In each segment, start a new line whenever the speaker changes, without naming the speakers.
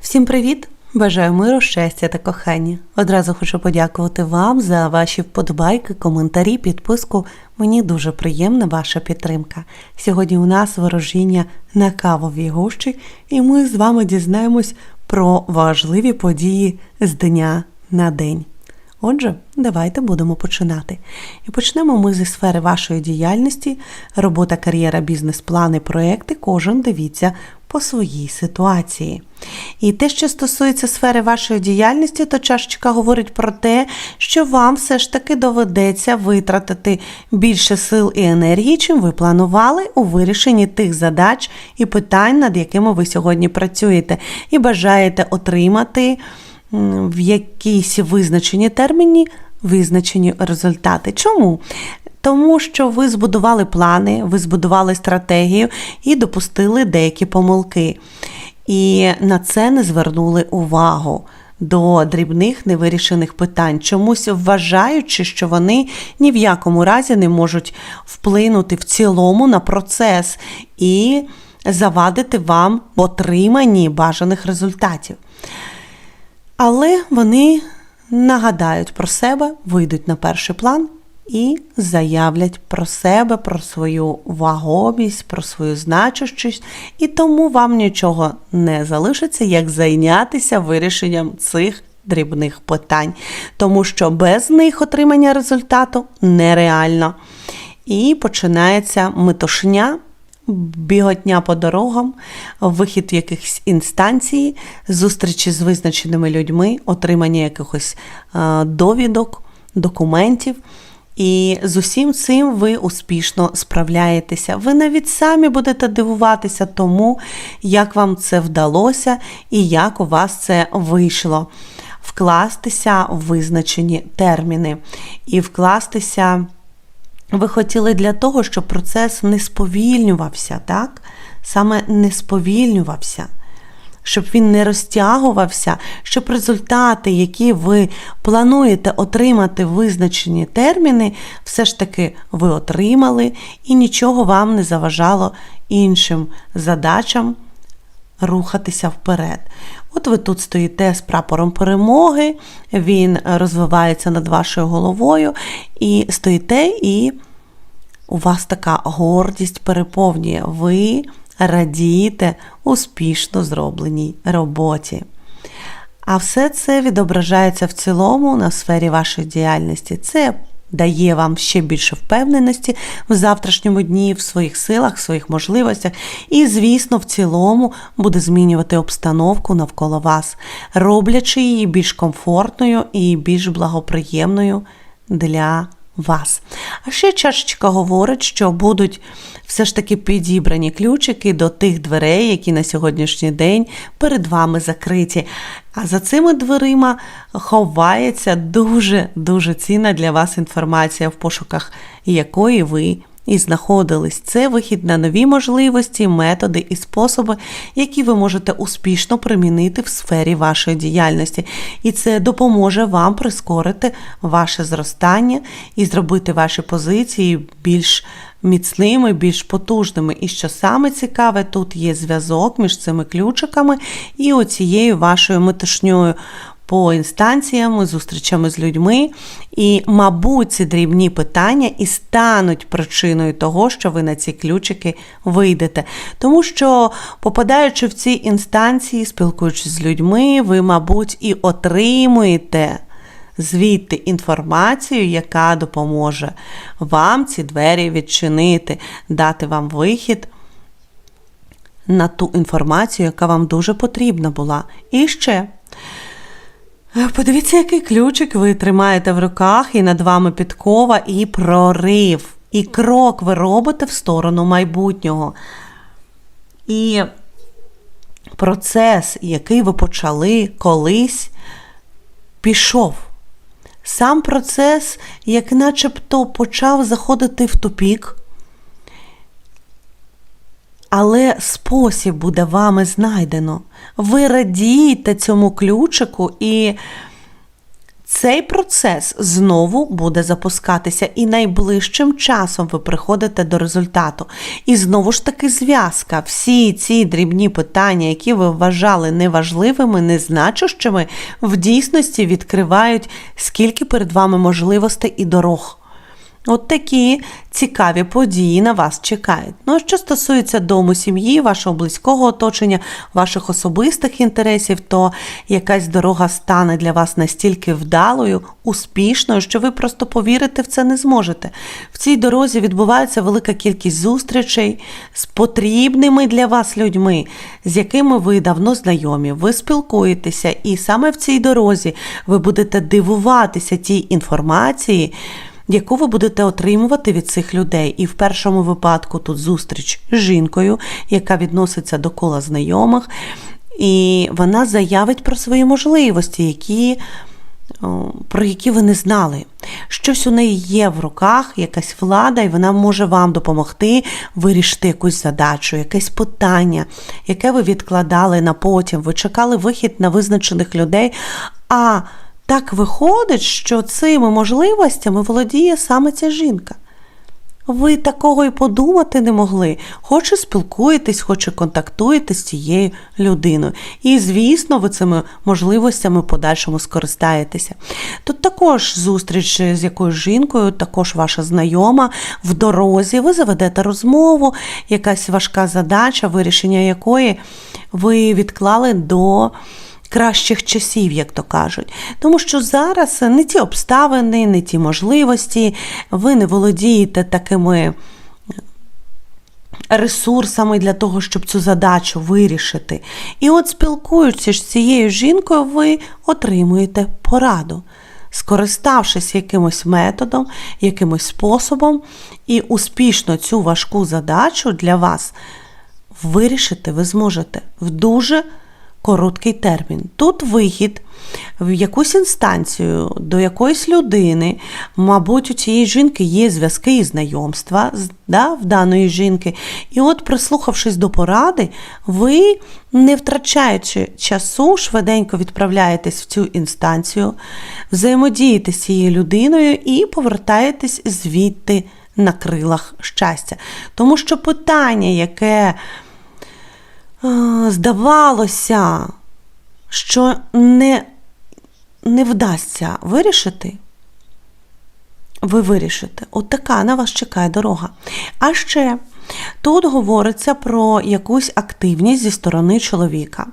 Всім привіт! Бажаю миру, щастя та кохання. Одразу хочу подякувати вам за ваші вподобайки, коментарі, підписку. Мені дуже приємна ваша підтримка. Сьогодні у нас ворожіння на кавовій гущі, і ми з вами дізнаємось про важливі події з дня на день. Отже, давайте будемо починати. І почнемо ми зі сфери вашої діяльності, робота, кар'єра, бізнес-плани, проекти. Кожен дивіться по своїй ситуації. І те, що стосується сфери вашої діяльності, то чашечка говорить про те, що вам все ж таки доведеться витратити більше сил і енергії, чим ви планували у вирішенні тих задач і питань, над якими ви сьогодні працюєте, і бажаєте отримати в якійсь визначені терміні визначені результати. Чому? Тому що ви збудували плани, ви збудували стратегію і допустили деякі помилки. І на це не звернули увагу до дрібних невирішених питань, чомусь вважаючи, що вони ні в якому разі не можуть вплинути в цілому на процес і завадити вам в отриманні бажаних результатів. Але вони нагадають про себе, вийдуть на перший план і заявлять про себе, про свою вагомість, про свою значущість, і тому вам нічого не залишиться, як зайнятися вирішенням цих дрібних питань, тому що без них отримання результату нереально. І починається метушня біготня по дорогам, вихід в якихось інстанції, зустрічі з визначеними людьми, отримання якихось е, довідок, документів. І з усім цим ви успішно справляєтеся. Ви навіть самі будете дивуватися тому, як вам це вдалося і як у вас це вийшло. Вкластися в визначені терміни і вкластися. Ви хотіли для того, щоб процес не сповільнювався, так? Саме не сповільнювався, щоб він не розтягувався, щоб результати, які ви плануєте отримати в визначені терміни, все ж таки ви отримали і нічого вам не заважало іншим задачам рухатися вперед. От ви тут стоїте з прапором перемоги, він розвивається над вашою головою, і стоїте, і у вас така гордість переповнює. Ви радієте успішно зробленій роботі. А все це відображається в цілому на сфері вашої діяльності. Це дає вам ще більше впевненості в завтрашньому дні, в своїх силах, в своїх можливостях, і, звісно, в цілому буде змінювати обстановку навколо вас, роблячи її більш комфортною і більш благоприємною для вас. А ще чашечка говорить, що будуть все ж таки підібрані ключики до тих дверей, які на сьогоднішній день перед вами закриті. А за цими дверима ховається дуже-дуже цінна для вас інформація, в пошуках якої ви і знаходились. Це вихід на нові можливості, методи і способи, які ви можете успішно примінити в сфері вашої діяльності. І це допоможе вам прискорити ваше зростання і зробити ваші позиції більш міцними, більш потужними. І що саме цікаве, тут є зв'язок між цими ключиками і оцією вашою метушньою по інстанціям, зустрічами з людьми. І, мабуть, ці дрібні питання і стануть причиною того, що ви на ці ключики вийдете. Тому що, попадаючи в ці інстанції, спілкуючись з людьми, ви, мабуть, і отримуєте. Звідти інформацію, яка допоможе вам ці двері відчинити, дати вам вихід на ту інформацію, яка вам дуже потрібна була. І ще. Подивіться, який ключик ви тримаєте в руках, і над вами підкова, і прорив. І крок ви робите в сторону майбутнього. І процес, який ви почали колись, пішов. Сам процес, як начебто почав заходити в тупік, але спосіб буде вами знайдено. Ви радієте цьому ключику, і Цей процес знову буде запускатися, і найближчим часом ви приходите до результату. І знову ж таки зв'язка. Всі ці дрібні питання, які ви вважали неважливими, незначущими, в дійсності відкривають, скільки перед вами можливостей і дорог. От такі цікаві події на вас чекають. Ну, а що стосується дому сім'ї, вашого близького оточення, ваших особистих інтересів, то якась дорога стане для вас настільки вдалою, успішною, що ви просто повірити в це не зможете. В цій дорозі відбувається велика кількість зустрічей з потрібними для вас людьми, з якими ви давно знайомі, ви спілкуєтеся, і саме в цій дорозі ви будете дивуватися тій інформації яку ви будете отримувати від цих людей. І в першому випадку тут зустріч з жінкою, яка відноситься до кола знайомих, і вона заявить про свої можливості, які. Про які ви не знали. Щось у неї є в руках, якась влада, і вона може вам допомогти вирішити якусь задачу, якесь питання, яке ви відкладали на потім. Ви чекали вихід на визначених людей. а так виходить, що цими можливостями володіє саме ця жінка. Ви такого і подумати не могли, хоч і спілкуєтесь, хоч і контактуєте з цією людиною. І, звісно, ви цими можливостями в подальшому скористаєтеся. Тут також зустріч з якоюсь жінкою, також ваша знайома в дорозі, ви заведете розмову, якась важка задача, вирішення якої ви відклали до кращих часів, як то кажуть. Тому що зараз не ті обставини, не ті можливості, ви не володієте такими. Ресурсами для того, щоб цю задачу вирішити. І от, спілкуючись з цією жінкою, ви отримуєте пораду, скориставшись якимось методом, якимось способом, і успішно цю важку задачу для вас вирішити ви зможете в дуже короткий термін. Тут вихід в якусь інстанцію до якоїсь людини, мабуть, у цієї жінки є зв'язки і знайомства да, в даної жінки. І от, прислухавшись до поради, ви, не втрачаючи часу, швиденько відправляєтесь в цю інстанцію, взаємодієте з цією людиною і повертаєтесь звідти на крилах щастя. Тому що питання, яке здавалося, що не, не вдасться вирішити, ви вирішите. От така на вас чекає дорога. А ще. Тут говориться про якусь активність зі сторони чоловіка.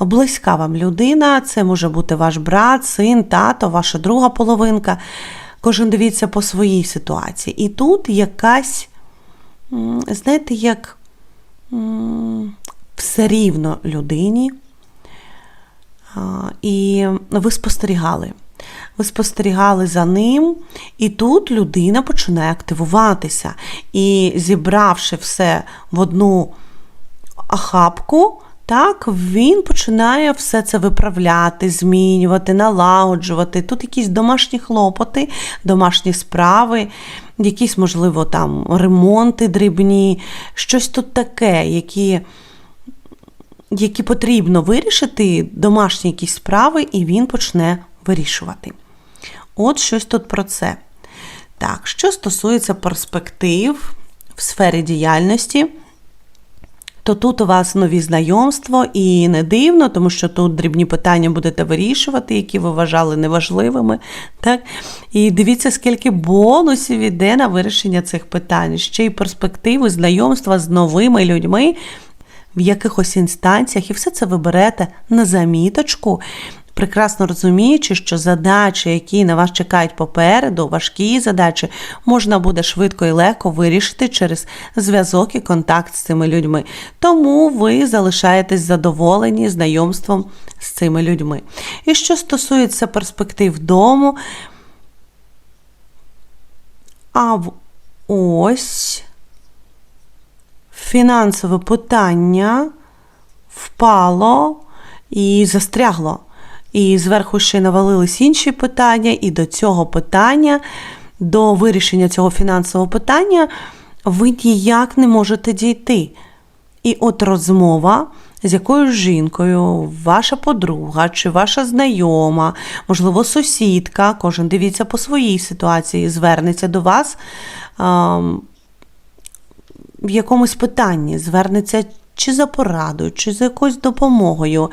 Близька вам людина, це може бути ваш брат, син, тато, ваша друга половинка. Кожен дивіться по своїй ситуації. І тут якась, знаєте, як все рівно людині. І ви спостерігали. Ви спостерігали за ним, і тут людина починає активуватися. І зібравши все в одну ахапку, так, він починає все це виправляти, змінювати, налагоджувати. Тут якісь домашні хлопоти, домашні справи, якісь, можливо, там ремонти дрібні, щось тут таке, які які потрібно вирішити, домашні якісь справи, і він почне вирішувати. От щось тут про це. Так, що стосується перспектив в сфері діяльності, то тут у вас нові знайомства, і не дивно, тому що тут дрібні питання будете вирішувати, які ви вважали неважливими. Так? І дивіться, скільки бонусів іде на вирішення цих питань. Ще й перспективи, знайомства з новими людьми, в якихось інстанціях, і все це ви берете на заміточку. Прекрасно розуміючи, що задачі, які на вас чекають попереду, важкі задачі, можна буде швидко і легко вирішити через зв'язок і контакт з цими людьми. Тому ви залишаєтесь задоволені знайомством з цими людьми. І що стосується перспектив дому, а ось фінансове питання впало і застрягло. І зверху ще навалились інші питання, і до цього питання, до вирішення цього фінансового питання, ви ніяк не можете дійти. І от розмова з якоюсь жінкою, ваша подруга чи ваша знайома, можливо, сусідка, кожен дивіться по своїй ситуації, звернеться до вас в якомусь питанні, звернеться чи за порадою, чи за якоюсь допомогою.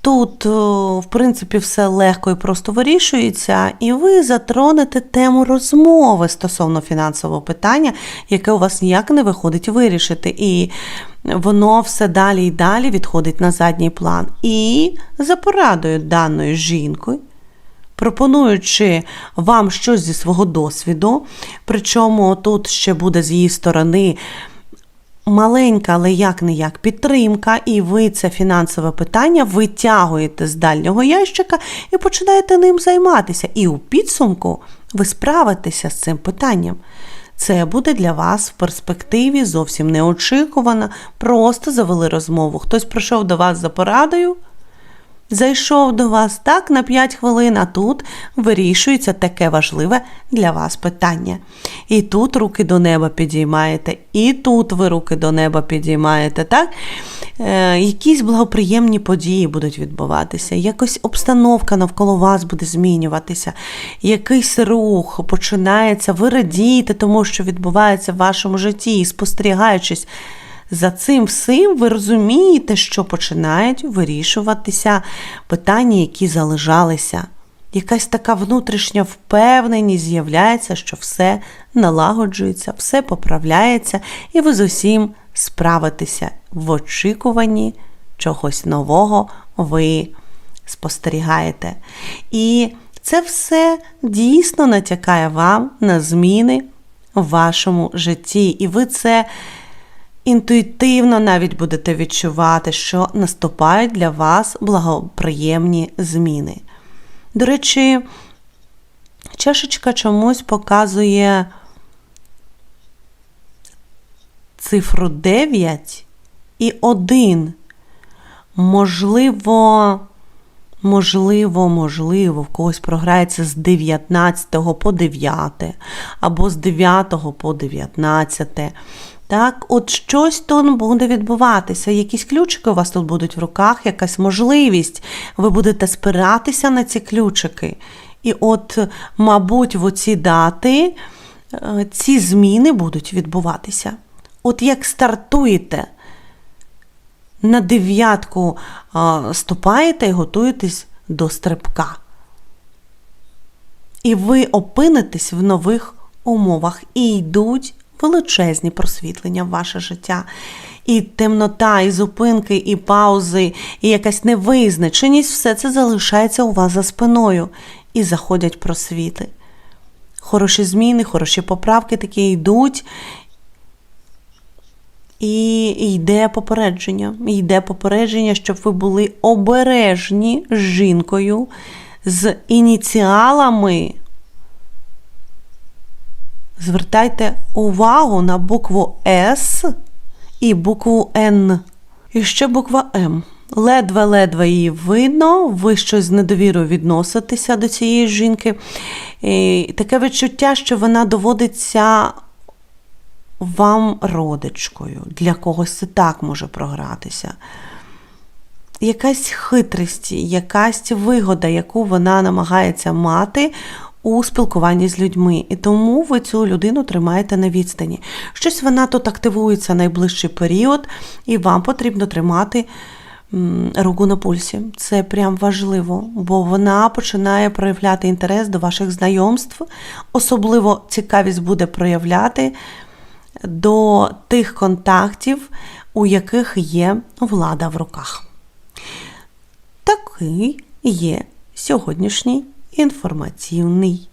Тут, в принципі, все легко і просто вирішується, і ви затронете тему розмови стосовно фінансового питання, яке у вас ніяк не виходить вирішити. І воно все далі і далі відходить на задній план. І за порадою даної жінкою, пропонуючи вам щось зі свого досвіду, причому тут ще буде з її сторони маленька, але як не як підтримка, і ви це фінансове питання витягуєте з дальнього ящика і починаєте ним займатися. І у підсумку ви справитеся з цим питанням. Це буде для вас в перспективі зовсім неочікувано. Просто завели розмову. Хтось прийшов до вас за порадою зайшов до вас так на 5 хвилин, а тут вирішується таке важливе для вас питання. І тут руки до неба підіймаєте, і тут ви руки до неба підіймаєте, так? Е, Якісь благоприємні події будуть відбуватися, якось обстановка навколо вас буде змінюватися, якийсь рух починається, ви радієте тому, що відбувається в вашому житті, і спостерігаючись. За цим всім ви розумієте, що починають вирішуватися питання, які залежалися. Якась така внутрішня впевненість з'являється, що все налагоджується, все поправляється, і ви з усім справитеся в очікуванні чогось нового ви спостерігаєте. І це все дійсно натякає вам на зміни в вашому житті. І ви це інтуїтивно навіть будете відчувати, що наступають для вас благоприємні зміни. До речі, чашечка чомусь показує цифру 9 і 1. Можливо, можливо, можливо, в когось програється з 19 по 9, або з 9 по 19. Так, от щось тут буде відбуватися. Якісь ключики у вас тут будуть в руках, якась можливість. Ви будете спиратися на ці ключики. І от, мабуть, в оці дати е, ці зміни будуть відбуватися. От як стартуєте, на дев'ятку ступаєте і готуєтесь до стрибка. І ви опинитесь в нових умовах і йдуть величезні просвітлення в ваше життя. І темнота, і зупинки, і паузи, і якась невизначеність все це залишається у вас за спиною і заходять просвіти. Хороші зміни, хороші поправки такі йдуть. І йде попередження. Йде попередження, щоб ви були обережні з жінкою, з ініціалами Звертайте увагу на букву С і букву Н. І ще буква М. Ледве-ледве її видно, ви щось з недовірою відноситеся до цієї жінки. І Таке відчуття, що вона доводиться вам родичкою. Для когось це так може програтися. Якась хитрість, якась вигода, яку вона намагається мати у спілкуванні з людьми, і тому ви цю людину тримаєте на відстані. Щось вона тут активується найближчий період, і вам потрібно тримати руку на пульсі. Це прям важливо, бо вона починає проявляти інтерес до ваших знайомств, особливо цікавість буде проявляти до тих контактів, у яких є влада в руках. Такий є сьогоднішній інформаційний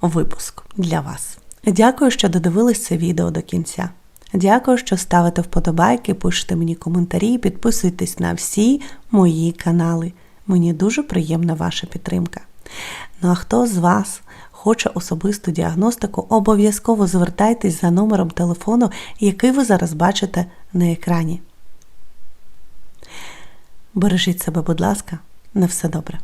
випуск для вас. Дякую, що додивились це відео до кінця. Дякую, що ставите вподобайки, пишете мені коментарі, підписуйтесь на всі мої канали. Мені дуже приємна ваша підтримка. Ну а хто з вас хоче особисту діагностику, обов'язково звертайтесь за номером телефону, який ви зараз бачите на екрані. Бережіть себе, будь ласка, на все добре.